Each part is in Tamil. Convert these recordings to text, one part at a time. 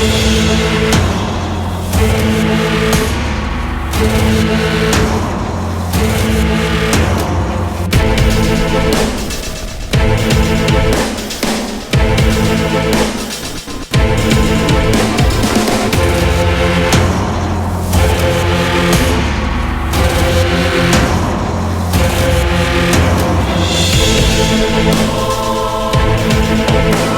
We'll be right.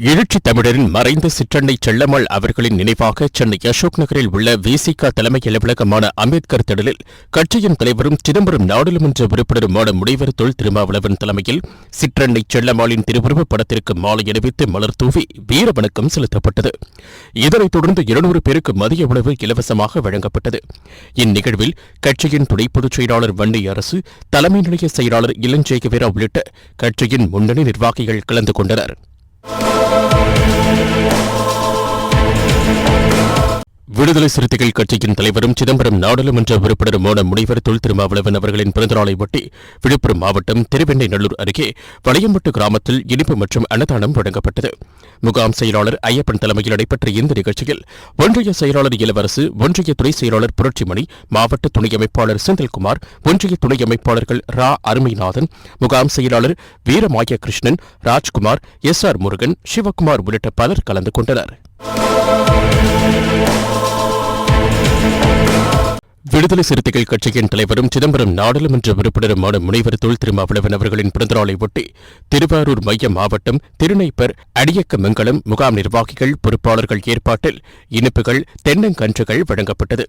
எழுச்சி தமிழரின் மறைந்த சிற்றன்னை செல்லம்மாள் அவர்களின் நினைவாக சென்னை அசோக் நகரில் உள்ள விசிக தலைமை அலுவலகமான அம்பேத்கர் திடலில் கட்சியின் தலைவரும் சிதம்பரம் நாடாளுமன்ற உறுப்பினருமான முனைவர் தொல் திருமாவளவன் தலைமையில் சிற்றன்னை செல்லம்மாளின் திருவுருவப் படத்திற்கு மாலை அணிவித்து மலர் தூவி வீர வணக்கம் செலுத்தப்பட்டது. இதனைத் தொடர்ந்து இருநூறு பேருக்கு மதிய உணவு இலவசமாக வழங்கப்பட்டது. இந்நிகழ்வில் கட்சியின் துணை பொதுச் செயலாளர் வன்னி அரசு தலைமை நிலைய செயலாளர் இளஞ்சேகவீரா உள்ளிட்ட கட்சியின் முன்னணி நிர்வாகிகள் கலந்து கொண்டனர். விடுதலை சிறுத்தைகள் கட்சியின் தலைவரும் சிதம்பரம் நாடாளுமன்ற உறுப்பினருமான முனைவர் தொல் திருமாவளவன் அவர்களின் பிறந்தநாளை ஒட்டி விழுப்புரம் மாவட்டம் திருவெண்ணைநல்லூர் அருகே வளையம்பட்டு கிராமத்தில் இனிப்பு மற்றும் அன்னதானம் வழங்கப்பட்டது. முகாம் செயலாளர் ஐயப்பன் தலைமையில் நடைபெற்ற இந்த நிகழ்ச்சியில் ஒன்றிய செயலாளர் இளவரசு ஒன்றிய துணை செயலாளர் புரட்சிமணி மாவட்ட துணை அமைப்பாளர் செந்தில்குமார் ஒன்றிய துணை அமைப்பாளர்கள் ரா. அருமைநாதன் முகாம் செயலாளர் வீரமாய கிருஷ்ணன் ராஜ்குமார் எஸ். ஆர். முருகன் சிவகுமார் உள்ளிட்ட பலர் கலந்து கொண்டனர். விடுதலை சிறுத்தைகள் கட்சியின் தலைவரும் சிதம்பரம் நாடாளுமன்ற உறுப்பினருமான முனைவர் தொல் திருமாவளவன் அவர்களின் பிறந்தநாளை ஒட்டி திருவாரூர் மைய மாவட்டம் திருநைப்பர் அடியக்கமங்கலம் முகாம் நிர்வாகிகள் பொறுப்பாளர்கள் ஏற்பாட்டில் இனிப்புகள் தென்னங்கன்றுகள் வழங்கப்பட்டது.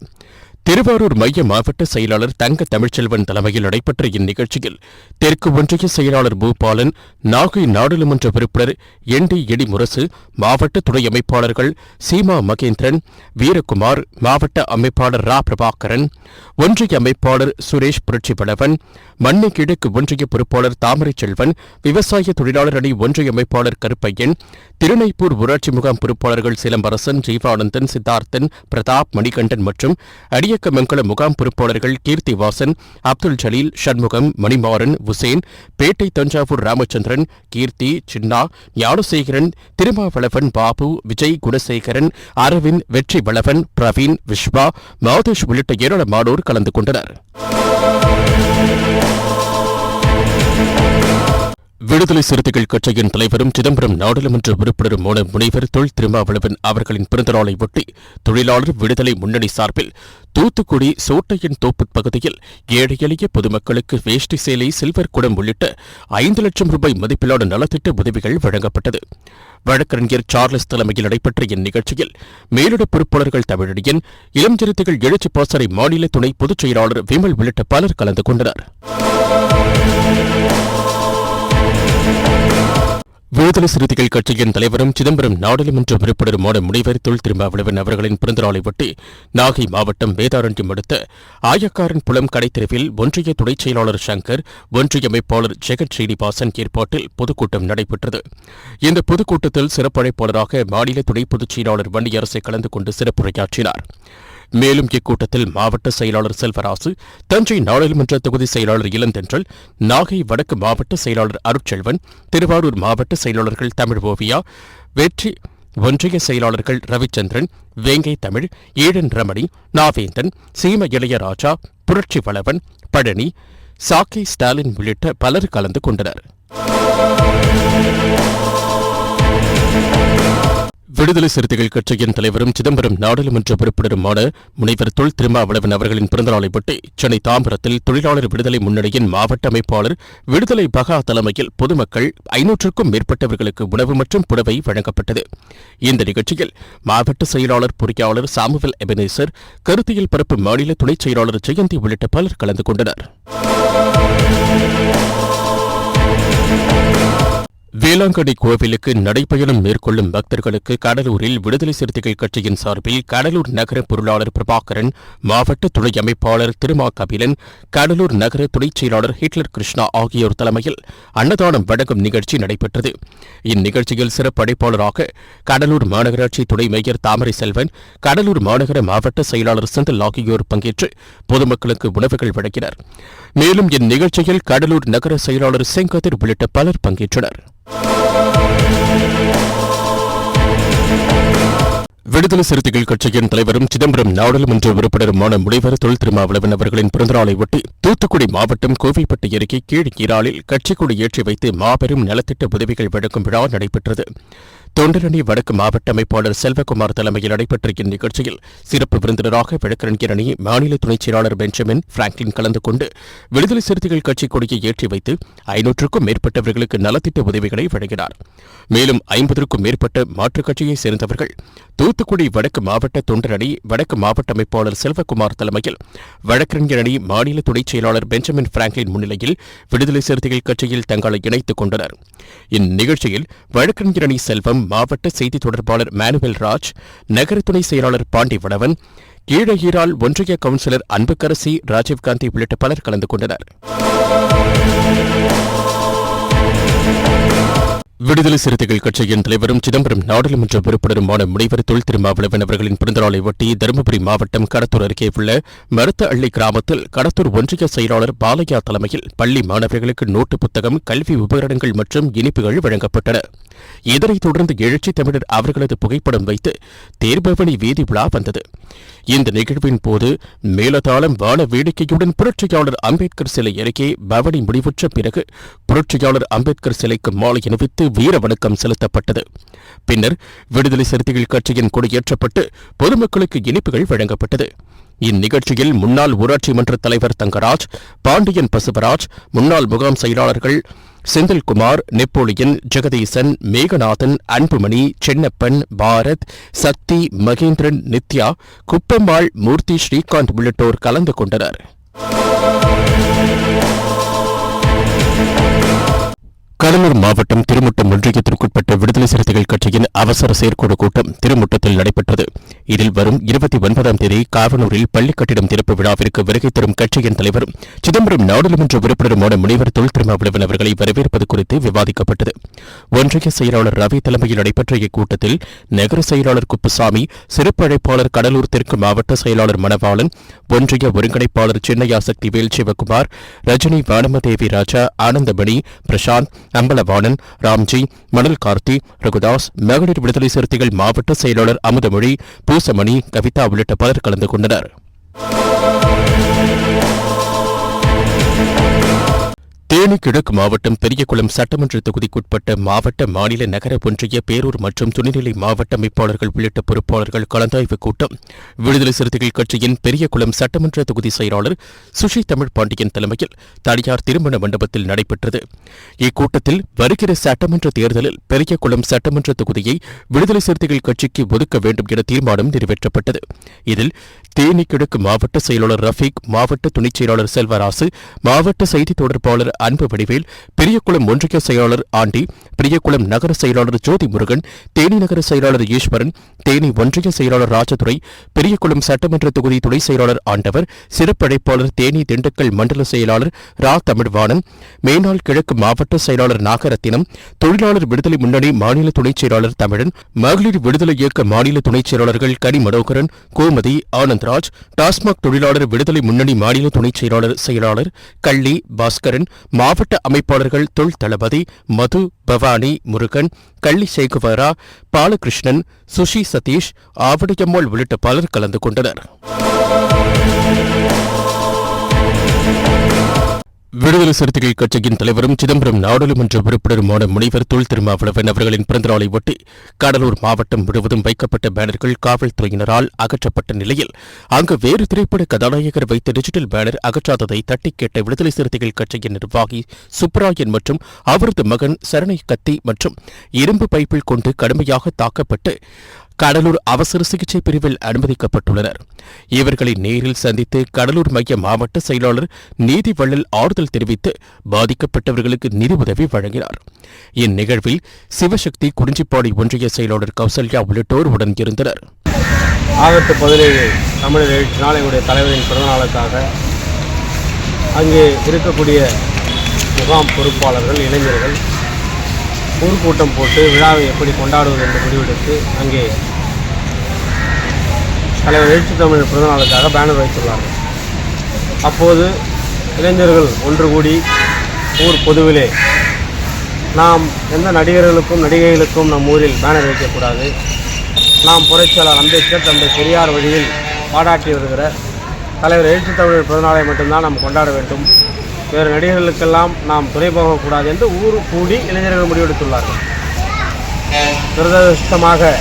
திருவாரூர் மைய மாவட்ட செயலாளர் தங்க தமிழ்ச்செல்வன் தலைமையில் நடைபெற்ற இந்நிகழ்ச்சியில் தெற்கு ஒன்றிய செயலாளர் பூபாலன் நாகை நாடாளுமன்ற உறுப்பினர் என் டி எடி முரசு மாவட்ட துணை அமைப்பாளர்கள் சீமா மகேந்திரன் வீரகுமார் மாவட்ட அமைப்பாளர் ரா பிரபாகரன் ஒன்றிய அமைப்பாளர் சுரேஷ் புரட்சி பலவன் மண்ணை கிழக்கு ஒன்றிய பொறுப்பாளர் தாமரை செல்வன் விவசாய தொழிலாளர் அணி ஒன்றிய அமைப்பாளர் கருப்பையன் திருநைப்பூர் ஊராட்சி முகாம் பொறுப்பாளர்கள் சிலம்பரசன் ஜீவானந்தன் சித்தார்த்தன் பிரதாப் மணிகண்டன் மற்றும் அடியக்கமங்கலம் முகாம் பொறுப்பாளர்கள் கீர்த்தி வாசன் அப்துல் ஜலீல் சண்முகம் மணிமாறன் உசேன் பேட்டை தஞ்சாவூர் ராமச்சந்திரன் கீர்த்தி சின்னா ஞானசேகரன் திருமாவளவன் பாபு விஜய் குணசேகரன் அரவிந்த் வெற்றி வளவன் பிரவீன் விஸ்வா மாதேஷ் உள்ளிட்ட ஏராளமானோர் கலந்து கொண்டனர். விடுதலை சிறுத்தைகள் கட்சியின் தலைவரும் சிதம்பரம் நாடாளுமன்ற உறுப்பினருமான முனைவர் தொல் திருமாவளவன் அவர்களின் பிறந்தநாளை ஒட்டி தொழிலாளர் விடுதலை முன்னணி சார்பில் தூத்துக்குடி சோட்டையன் தோப்பு பகுதியில் ஏழை எளிய பொதுமக்களுக்கு வேஷ்டி சேலை சில்வர் குடம் உள்ளிட்ட ஐந்து லட்சம் ரூபாய் மதிப்பிலான நலத்திட்ட உதவிகள் வழங்கப்பட்டது. வழக்கறிஞர் சார்லஸ் தலைமையில் நடைபெற்ற இந்நிகழ்ச்சியில் மேலிட பொறுப்பாளர்கள் தமிழடியன் இளம் சிறுத்தைகள் எழுச்சி பாசறை மாநில துணை பொதுச் செயலாளர் விமல் உள்ளிட்ட பலர் கலந்து கொண்டனர். விடுதலை சிறுத்தைகள் கட்சியின் தலைவரும் சிதம்பரம் நாடாளுமன்ற உறுப்பினருமான முனைவர் தொல் திருமாவளவன் அவர்களின் பிறந்தநாளை ஒட்டி நாகை மாவட்டம் வேதாரண்யம் அடுத்த ஆயக்காரன் புலம் கடைத்தெருவில் ஒன்றிய துணைச் செயலாளர் சங்கர் ஒன்றிய அமைப்பாளர் ஜெகத் ஸ்ரீனிவாசன் ஏற்பாட்டில் பொதுக்கூட்டம் நடைபெற்றது. இந்த பொதுக்கூட்டத்தில் சிறப்பழைப்பாளராக மாநில துணை பொதுச் செயலாளர் வன்னியரசை கலந்து கொண்டு சிறப்புரையாற்றினார். மேலும் இக்கூட்டத்தில் மாவட்ட செயலாளர் செல்வராசு தஞ்சை நாடாளுமன்ற தொகுதி செயலாளர் இளந்தென்றல் நாகை வடக்கு மாவட்ட செயலாளர் அருட்செல்வன் திருவாரூர் மாவட்ட செயலாளர்கள் தமிழ் ஓவியா வெற்றி ஒன்றிய செயலாளர்கள் ரவிச்சந்திரன் வேங்கை தமிழ் ஈழன் ரமணி நாவேந்தன் சீம இளையராஜா புரட்சி வளவன் பழனி சாக்கை ஸ்டாலின் உள்ளிட்ட பலர் கலந்து கொண்டனர். விடுதலை சிறுத்தைகள் கட்சியின் தலைவரும் சிதம்பரம் நாடாளுமன்ற உறுப்பினருமான முனைவர் தொல் திருமாவளவன் அவர்களின் பிறந்தநாளையொட்டி சென்னை தாம்பரத்தில் தொழிலாளர் விடுதலை முன்னணியின் மாவட்ட அமைப்பாளர் விடுதலை பகா தலைமையில் பொதுமக்கள் ஐநூற்றுக்கும் மேற்பட்டவர்களுக்கு உணவு மற்றும் புடவை வழங்கப்பட்டது. இந்த நிகழ்ச்சியில் மாவட்ட செயலாளர் பொறியாளர் சாமுவல் எபனேசர் கருத்தியல் பரப்பு மாநில துணைச் செயலாளர் ஜெயந்தி உள்ளிட்ட பலர் கலந்து கொண்டனர். வேளாங்கண்ணி கோவிலுக்கு நடைபயணம் மேற்கொள்ளும் பக்தர்களுக்கு கடலூரில் விடுதலை சிறுத்தைகள் கட்சியின் சார்பில் கடலூர் நகர பொருளாளர் பிரபாகரன் மாவட்ட துணை அமைப்பாளர் திருமா கபிலன் கடலூர் நகர துணைச் செயலாளர் ஹிட்லர் கிருஷ்ணா ஆகியோர் தலைமையில் அன்னதானம் வழங்கும் நிகழ்ச்சி நடைபெற்றது. இந்நிகழ்ச்சியில் சிறப்படைப்பாளராக கடலூர் மாநகராட்சி துணை மேயர் தாமரை செல்வன் கடலூர் மாநகர மாவட்ட செயலாளர் செந்தில் ஆகியோர் பங்கேற்று பொதுமக்களுக்கு உணவுகள் வழங்கினர். மேலும் இந்நிகழ்ச்சியில் கடலூர் நகர செயலாளர் செங்கதிர் உள்ளிட்ட பலர் பங்கேற்றனர். விடுதலை சிறுத்தைகள் கட்சியின் தலைவரும் சிதம்பரம் நாடாளுமன்ற உறுப்பினருமான முனைவர் தொல் திருமாவளவன் அவர்களின் பிறந்தநாளை ஒட்டி தூத்துக்குடி மாவட்டம் கோவில்பட்டி அருகே கீழ் ஈராலில் கட்சிக்கொடி ஏற்றி வைத்து மாபெரும் நலத்திட்ட உதவிகள் வழங்கும் விழா நடைபெற்றது. தொண்டரணி வடக்கு மாவட்ட அமைப்பாளர் செல்வகுமார் தலைமையில் நடைபெற்ற இந்நிகழ்ச்சியில் சிறப்பு விருந்தினராக வழக்கறிஞர் அணி மாநில துணைச் செயலாளர் பெஞ்சமின் பிராங்க்லின் கலந்து கொண்டு விடுதலை சிறுத்தைகள் கட்சி கொடியை ஏற்றி வைத்து ஐநூற்றுக்கும் மேற்பட்டவர்களுக்கு நலத்திட்ட உதவிகளை வழங்கினார். மேலும் ஐம்பதற்கும் மேற்பட்ட மாற்றுக் கட்சியைச் சேர்ந்தவர்கள் தூத்துக்குடி வடக்கு மாவட்ட தொண்டரணி வடக்கு மாவட்ட அமைப்பாளர் செல்வகுமார் தலைமையில் வழக்கறிஞர் அணி மாநில துணைச் செயலாளர் பெஞ்சமின் பிராங்க்லின் முன்னிலையில் விடுதலை சிறுத்தைகள் கட்சியில் தங்களை இணைத்துக் கொண்டனர். இந்நிகழ்ச்சியில் வழக்கறிஞர் அணி செல்வம் மாவட்ட செய்தி தொடர்பாளர் மேனுவல் ராஜ் நகர துணை செயலாளர் பாண்டி வடவன் ஒன்றிய கவுன்சிலர் அன்புக்கரசி ராஜீவ்காந்தி உள்ளிட்ட பலர் கலந்து கொண்டனர். விடுதலை சிறுத்தைகள் கட்சியின் தலைவரும் சிதம்பரம் நாடாளுமன்ற உறுப்பினருமான முனைவர் தொல் திருமாவளவன் அவர்களின் பிறந்தநாளை ஒட்டி தருமபுரி மாவட்டம் கடத்தூர் அருகே உள்ள மருத்த அள்ளி கிராமத்தில் கடத்தூர் ஒன்றிய செயலாளர் பாலையா தலைமையில் பள்ளி மாணவர்களுக்கு நோட்டு புத்தகம் கல்வி உபகரணங்கள் மற்றும் இனிப்புகள் வழங்கப்பட்டன. இதனைத் தொடர்ந்து எழுச்சி தமிழர் அவர்களது புகைப்படம் வைத்து தேர்பவனி வீதி விழா வந்தது. இந்த நிகழ்வின் போது மேலதாளம் வான வேடிக்கையுடன் புரட்சியாளர் அம்பேத்கர் சிலை அருகே பவனி முடிவுற்ற பிறகு புரட்சியாளர் அம்பேத்கர் சிலைக்கு மாலை அணிவித்து வீர வணக்கம் செலுத்தப்பட்டது. பின்னர் விடுதலை சிறுத்தைகள் கட்சியின் கொடியேற்றப்பட்டு பொதுமக்களுக்கு இனிப்புகள் வழங்கப்பட்டது. இந்நிகழ்ச்சியில் முன்னாள் ஊராட்சி மன்ற தலைவர் தங்கராஜ் பாண்டியன் பசுவராஜ் முன்னாள் முகாம் செயலாளர்கள் செந்தில்குமார் நெப்போலியன் ஜெகதீசன் மேகநாதன் அன்புமணி சென்னப்பன் பாரத் சக்தி மகேந்திரன் நித்யா குப்பம்மாள் மூர்த்தி ஸ்ரீகாந்த் உள்ளிட்டோர் கலந்து கொண்டனர். கடலூர் மாவட்டம் திருமுட்டம் ஒன்றியத்திற்குட்பட்ட விடுதலை சிறுத்தைகள் கட்சியின் அவசர செயற்குழு கூட்டம் திருமுட்டத்தில் நடைபெற்றது. இதில் வரும் இருபத்தி ஒன்பதாம் தேதி காவனூரில் பள்ளி கட்டிடம் திறப்பு விழாவிற்கு வருகை தரும் கட்சியின் தலைவரும் சிதம்பரம் நாடாளுமன்ற உறுப்பினருமான முனைவர் தொல் திருமாவளவன் அவர்களை வரவேற்பது குறித்து விவாதிக்கப்பட்டது. ஒன்றிய செயலாளர் ரவி தலைமையில் நடைபெற்ற இக்கூட்டத்தில் நகர செயலாளர் குப்புசாமி சிறப்பு அழைப்பாளர் கடலூர் தெற்கு மாவட்ட செயலாளர் மணவாளன் ஒன்றிய ஒருங்கிணைப்பாளர் சின்னையா சக்திவேல் சிவகுமார் ரஜினி வானமதேவி ராஜா ஆனந்தமணி பிரசாந்த் அம்பலவாணன் ராம்ஜி மணல் கார்த்தி ரகுதாஸ் மகளிர் விடுதலை சிறுத்தைகள் மாவட்ட செயலாளர் அமுதமொழி பூசமணி கவிதா உள்ளிட்ட பலர் கலந்து கொண்டனர். தேனி கிழக்கு மாவட்டம் பெரியகுளம் சட்டமன்ற தொகுதிக்குட்பட்ட மாவட்ட மாநில நகர ஒன்றிய பேரூர் மற்றும் துணைநிலை மாவட்ட அமைப்பாளர்கள் உள்ளிட்ட பொறுப்பாளர்கள் கலந்தாய்வு கூட்டம். விடுதலை சிறுத்தைகள் கட்சியின் பெரியகுளம் சட்டமன்ற தொகுதி செயலாளர் சுஷி தமிழ் பாண்டியன் தலைமையில் தனியார் திருமண மண்டபத்தில் நடைபெற்றது. இக்கூட்டத்தில் வருகிற சட்டமன்ற தேர்தலில் பெரியகுளம் சட்டமன்ற தொகுதியை விடுதலை சிறுத்தைகள் கட்சிக்கு ஒதுக்க வேண்டும் என தீர்மானம் நிறைவேற்றப்பட்டது. இதில் தேனி கிழக்கு மாவட்ட செயலாளர் ரஃபீக் மாவட்ட துணைச் செயலாளர் செல்வராசு மாவட்ட செய்தி தொடர்பாளர் அன்பு வடிவேல் பெரியகுளம் ஒன்றிய செயலாளர் ஆண்டி பெரியகுளம் நகர செயலாளர் ஜோதி முருகன் தேனி நகர செயலாளர் ஈஸ்வரன் தேனி ஒன்றிய செயலாளர் ராஜதுரை பெரியகுளம் சட்டமன்ற தொகுதி துணை செயலாளர் ஆண்டவர் சிறப்பு அழைப்பாளர் தேனி திண்டுக்கல் மண்டல செயலாளர் ரா. தமிழ்வாணன் மேனாள் கிழக்கு மாவட்ட செயலாளர் நாகரத்தினம் தொழிலாளர் விடுதலை முன்னணி மாநில துணைச் செயலாளர் தமிழன் மகளிர் விடுதலை இயக்க மாநில துணைச் செயலாளர்கள் கனி மனோகரன் கோமதி ஆனந்த்ராஜ் டாஸ்மாக் தொழிலாளர் விடுதலை முன்னணி மாநில துணைச் செயலாளர் செயலாளர் கள்ளி பாஸ்கரன் மாவட்ட அமைப்பாளர்கள் தொல் தளபதி மது பவானி முருகன் கள்ளி சேகுவரா பாலகிருஷ்ணன் சுஷி சதீஷ் ஆவடியம்மாள் உள்ளிட்ட பலர் கலந்து கொண்டனர். விடுதலை சிறுத்தைகள் கட்சியின் தலைவரும் சிதம்பரம் நாடாளுமன்ற உறுப்பினருமான முனைவர் தொல் திருமாவளவன் அவர்களின் பிறந்தநாளை ஒட்டி கடலூர் மாவட்டம் முழுவதும் வைக்கப்பட்ட பேனர்கள் காவல்துறையினரால் அகற்றப்பட்ட நிலையில் அங்கு வேறு திரைப்பட கதாநாயகர் வைத்த டிஜிட்டல் பேனர் அகற்றாததை தட்டி கேட்ட விடுதலை சிறுத்தைகள் கட்சியின் நிர்வாகி சுப்ராயன் மற்றும் அவரது மகன் சரணை கத்தி மற்றும் இரும்பு பைப்பில் கொண்டு கடுமையாக தாக்கப்பட்டு கடலூர் அவசர சிகிச்சை பிரிவில் அனுமதிக்கப்பட்டுள்ளனர். இவர்களை நேரில் சந்தித்து கடலூர் மைய மாவட்ட செயலாளர் நீதி வள்ளல் ஆறுதல் தெரிவித்து பாதிக்கப்பட்டவர்களுக்கு நிதி உதவி வழங்கினார். இந்நிகழ்வில் சிவசக்தி குறிஞ்சிப்பாடி ஒன்றிய செயலாளர் கௌசல்யா உள்ளிட்டோர் உடன் இருந்தனர். ஆகஸ்ட் பதினேழு தமிழர் எழுச்சி நாள் எங்களுடைய தலைவரின் பிறந்தநாளுக்காக அங்கே இருக்கக்கூடிய முகாம் பொறுப்பாளர்கள் இளைஞர்கள் ஊர்கூட்டம் போட்டு விழாவை எப்படி கொண்டாடுவது என்று முடிவெடுத்து அங்கே தலைவர் எழுச்சி தமிழ் பிறந்தநாளுக்காக பேனர் வைத்துள்ளார்கள் அப்போது இளைஞர்கள் ஒன்று கூடி ஊர் பொதுவிலே நாம் எந்த நடிகர்களுக்கும் நடிகைகளுக்கும் நம் ஊரில் பேனர் வைக்கக்கூடாது. நாம் புரட்சியாளர் அம்பேத்கர் தந்தை பெரியார் வழியில் பாராட்டி வருகிற தலைவர் எழுச்சி தமிழர் பிறந்தநாளை மட்டும்தான் நாம் கொண்டாட வேண்டும். வேறு நடிகர்களுக்கெல்லாம் நாம் துணை போகக்கூடாது என்று ஊர் கூடி இளைஞர்கள் முடிவெடுத்துள்ளார்கள். துரதிருஷ்டமாக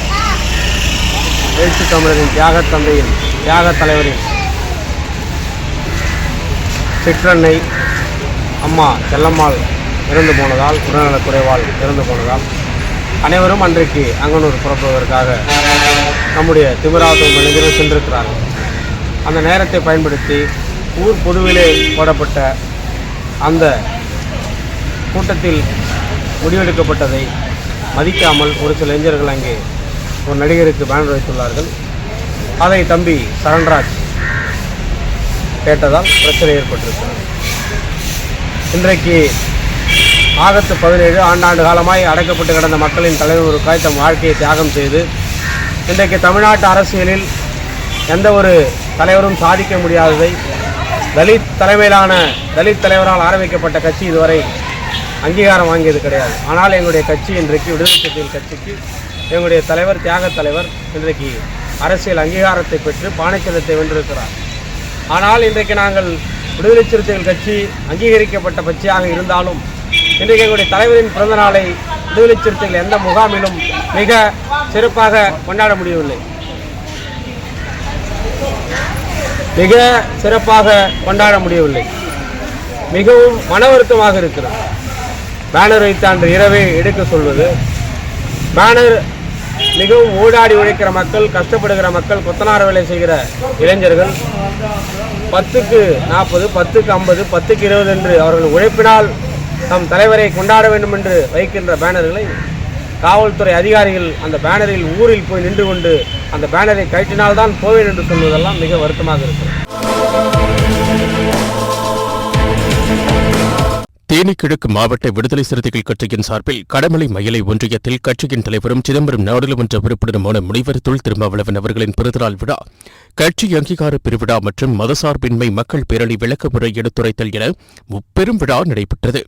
எழுச்சி தமிழரின் தியாக தந்தையின் தியாக தலைவரின் சிற்றன்னை அம்மா செல்லம்மாள் இறந்து போனதால் உடல்நலக் குறைவால் இறந்து போனதால் அனைவரும் அன்றைக்கு அங்கனூர் புறப்படுவதற்காக நம்முடைய திமிராவத்தூர் மனிதர்கள் சென்றிருக்கிறார்கள். அந்த நேரத்தை பயன்படுத்தி ஊர் பொதுவிலே போடப்பட்ட அந்த கூட்டத்தில் முடிவெடுக்கப்பட்டதை மதிக்காமல் ஒரு சில இளைஞர்கள் அங்கே ஒரு நடிகருக்கு பேனர் வைத்துள்ளார்கள். அதை தம்பி சரண்ராஜ் கேட்டதால் பிரச்சனை ஏற்பட்டிருக்கிறது. இன்றைக்கு ஆகஸ்ட் பதினேழு ஆண்டாண்டு காலமாய் அடைக்கப்பட்டு கிடந்த மக்களின் தலைவருக்காய் தம் வாழ்க்கையை தியாகம் செய்து இன்றைக்கு தமிழ்நாட்டு அரசியலில் எந்த ஒரு தலைவரும் சாதிக்க முடியாததை தலித் தலைமையிலான தலித் தலைவரால் ஆரம்பிக்கப்பட்ட கட்சி இதுவரை அங்கீகாரம் வாங்கியது கிடையாது. ஆனால் எங்களுடைய கட்சி இன்றைக்கு விடுதலை சிறுத்தைகள் கட்சிக்கு எங்களுடைய தலைவர் தியாக தலைவர் இன்றைக்கு அரசியல் அங்கீகாரத்தை பெற்று பானைச்சின்னத்தை வென்றிருக்கிறார். ஆனால் இன்றைக்கு நாங்கள் விடுதலை சிறுத்தைகள் கட்சி அங்கீகரிக்கப்பட்ட கட்சியாக இருந்தாலும் இன்றைக்கு எங்களுடைய தலைவரின் பிறந்த நாளை விடுதலை சிறுத்தைகள் எந்த முகாமிலும் மிக சிறப்பாக கொண்டாட முடியவில்லை. மிக சிறப்பாக கொண்டாட முடியவில்லை. மிகவும் மன வருத்தமாக இருக்கிறது. பேனர் வைத்த அன்று இரவே எடுக்க சொல்வது. பேனர் மிகவும் ஊடாடி உழைக்கிற மக்கள் கஷ்டப்படுகிற மக்கள் கொத்தனார் வேலை செய்கிற இளைஞர்கள். பத்துக்கு நாற்பது பத்துக்கு ஐம்பது பத்துக்கு இருபது என்று அவர்கள் உழைப்பினால் தம் தலைவரை கொண்டாட வேண்டும் என்று வைக்கின்ற பேனர்களை காவல்துறை அதிகாரிகள் அந்த பேனரில் ஊரில் போய் நின்று கொண்டு அந்த பேனரை கழட்டினால்தான் போவேன் என்று சொல்வதெல்லாம் மிக வருத்தமாக இருக்கிறது. தேனி கிழக்கு மாவட்ட விடுதலை சிறுத்தைகள் கட்சியின் சார்பில் கடமலை மயிலை ஒன்றியத்தில் கட்சியின் தலைவரும் சிதம்பரம் நாடாளுமன்ற உறுப்பினருமான முனைவர் தொல் திருமாவளவன் அவர்களின் பிறந்தநாள் விழா கட்சி அங்கீகார பெருவிழா மற்றும் மதசார்பின்மை மக்கள் பேரணி விளக்க முறை எடுத்துரைத்தல் என முப்பெரும் விழா நடைபெற்றது.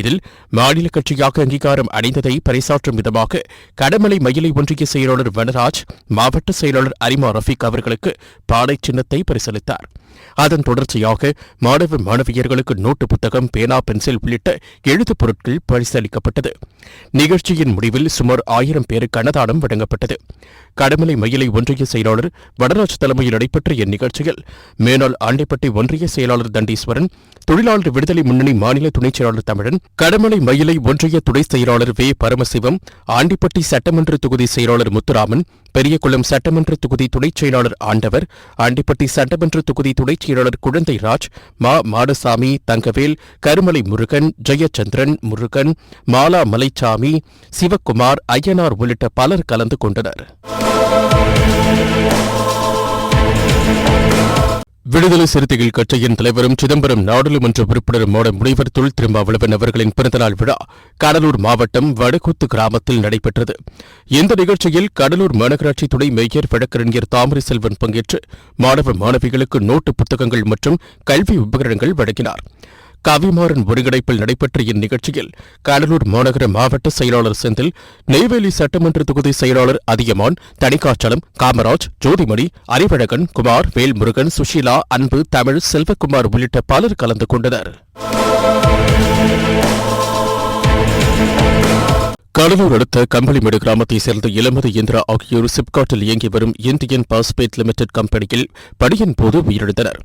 இதில் மாநில கட்சியாக அங்கீகாரம் அடைந்ததை பறைசாற்றும் விதமாக கடமலை மயிலை ஒன்றிய செயலாளர் வனராஜ் மாவட்ட செயலாளர் அரிமா ரஃபீக் அவர்களுக்கு பாடை சின்னத்தை பரிசளித்தார். அதன் தொடர்ச்சியாக மாணவ மாணவியர்களுக்கு நோட்டு புத்தகம் பேனா பென்சில் உள்ளிட்ட எழுதுப் பொருட்கள் பரிசளிக்கப்பட்டது. நிகழ்ச்சியின் முடிவில் சுமார் ஆயிரம் பேருக்கு அன்னதானம் வழங்கப்பட்டது. கடமலை மயிலை ஒன்றிய செயலாளர் வடராஜ் தலைமையில் நடைபெற்ற இந்நிகழ்ச்சியில் மேனாள் ஆண்டிப்பட்டி ஒன்றிய செயலாளர் தண்டீஸ்வரன் தொழிலாளர் விடுதலை முன்னணி மாநில துணைச் செயலாளர் தமிழன் கடமலை மயிலை ஒன்றிய துணை செயலாளர் வே. பரமசிவம் ஆண்டிப்பட்டி சட்டமன்ற தொகுதி செயலாளர் முத்துராமன் பெரியகுளம் சட்டமன்ற தொகுதி துணைச் செயலாளர் ஆண்டவர் ஆண்டிப்பட்டி சட்டமன்ற தொகுதி துணைச் செயலாளர் குழந்தை ராஜ் மா மாடசாமி தங்கவேல் கருமலை முருகன் ஜெயச்சந்திரன் முருகன் மாலா மலைச்சாமி சிவக்குமார் ஐயனார் உள்ளிட்ட பலர் கலந்து கொண்டனர். விடுதலை சிறுத்தைகள் கட்சியின் தலைவரும் சிதம்பரம் நாடாளுமன்ற உறுப்பினருமான முனைவர் தொல் திருமாவளவன் அவர்களின் பிறந்தநாள் விழா கடலூர் மாவட்டம் வடகுத்து கிராமத்தில் நடைபெற்றது. இந்த நிகழ்ச்சியில் கடலூர் மாநகராட்சி துணை மேயர் வழக்கறிஞர் தாமரை செல்வன் பங்கேற்று மாணவ மாணவிகளுக்கு நோட்டு புத்தகங்கள் மற்றும் கல்வி உபகரணங்கள் வழங்கினார். கவிமாறன் ஒருங்கிணைப்பில் நடைபெற்ற இந்நிகழ்ச்சியில் கடலூர் மாநகர மாவட்ட செயலாளர் செந்தில் நெய்வேலி சட்டமன்ற தொகுதி செயலாளர் அதியமான் தணிகாச்சலம் காமராஜ் ஜோதிமணி அறிவழகன் குமார் வேல்முருகன் சுஷீலா அன்பு தமிழ் செல்வகுமார் உள்ளிட்ட பலர் கலந்து கொண்டனர். கடலூர் அடுத்த கம்பளிமேடு கிராமத்தைச் சேர்ந்த இளமதி இந்திரா ஆகியோர் சிப்காட்டில் இயங்கி வரும் இந்தியன் பாஸ்பேட் லிமிடெட் கம்பெனியில் பணியின் போது உயிரிழந்தனர்.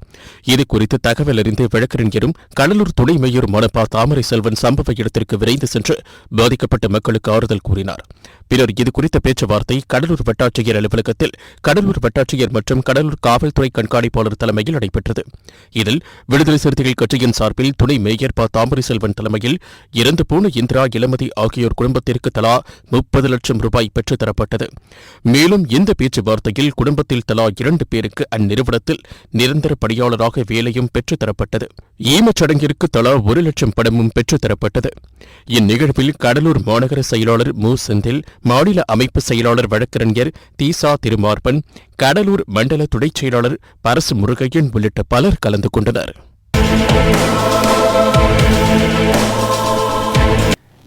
இதுகுறித்து தகவல் அறிந்து வழக்கறிஞரும் கடலூர் துணை மேயருமான ப தாமரை செல்வன் சம்பவ இடத்திற்கு விரைந்து சென்று பாதிக்கப்பட்ட மக்களுக்கு ஆறுதல் கூறினார். பின்னர் இதுகுறித்த பேச்சுவார்த்தை கடலூர் வட்டாட்சியர் அலுவலகத்தில் கடலூர் வட்டாட்சியர் மற்றும் கடலூர் காவல்துறை கண்காணிப்பாளர் தலைமையில் நடைபெற்றது. இதில் விடுதலை சிறுத்தைகள் கட்சியின் சார்பில் துணை மேயர் ப தாமரை செல்வன் தலைமையில் இறந்து போன இந்திரா இளமதி ஆகியோர் குடும்பத்திற்கு குடும்பத்திற்கு தலா முப்பது லட்சம் ரூபாய் பெற்றுத்தரப்பட்டது. மேலும் இந்த பேச்சுவார்த்தையில் குடும்பத்தில் தலா இரண்டு பேருக்கு அந்நிறுவனத்தில் நிரந்தர பணியாளராக வேலையும் பெற்றுத்தரப்பட்டது. ஈமச்சடங்கிற்கு தலா ஒரு லட்சம் பணமும் பெற்றுத்தரப்பட்டது. இந்நிகழ்வில் கடலூர் மாநகர செயலாளர் மு. செந்தில் மாநில அமைப்பு செயலாளர் வழக்கறிஞர் தீசா திருமார்பன் கடலூர் மண்டல துணைச் செயலாளர் பரசு முருகையன் உள்ளிட்ட பலர் கலந்து கொண்டனர்.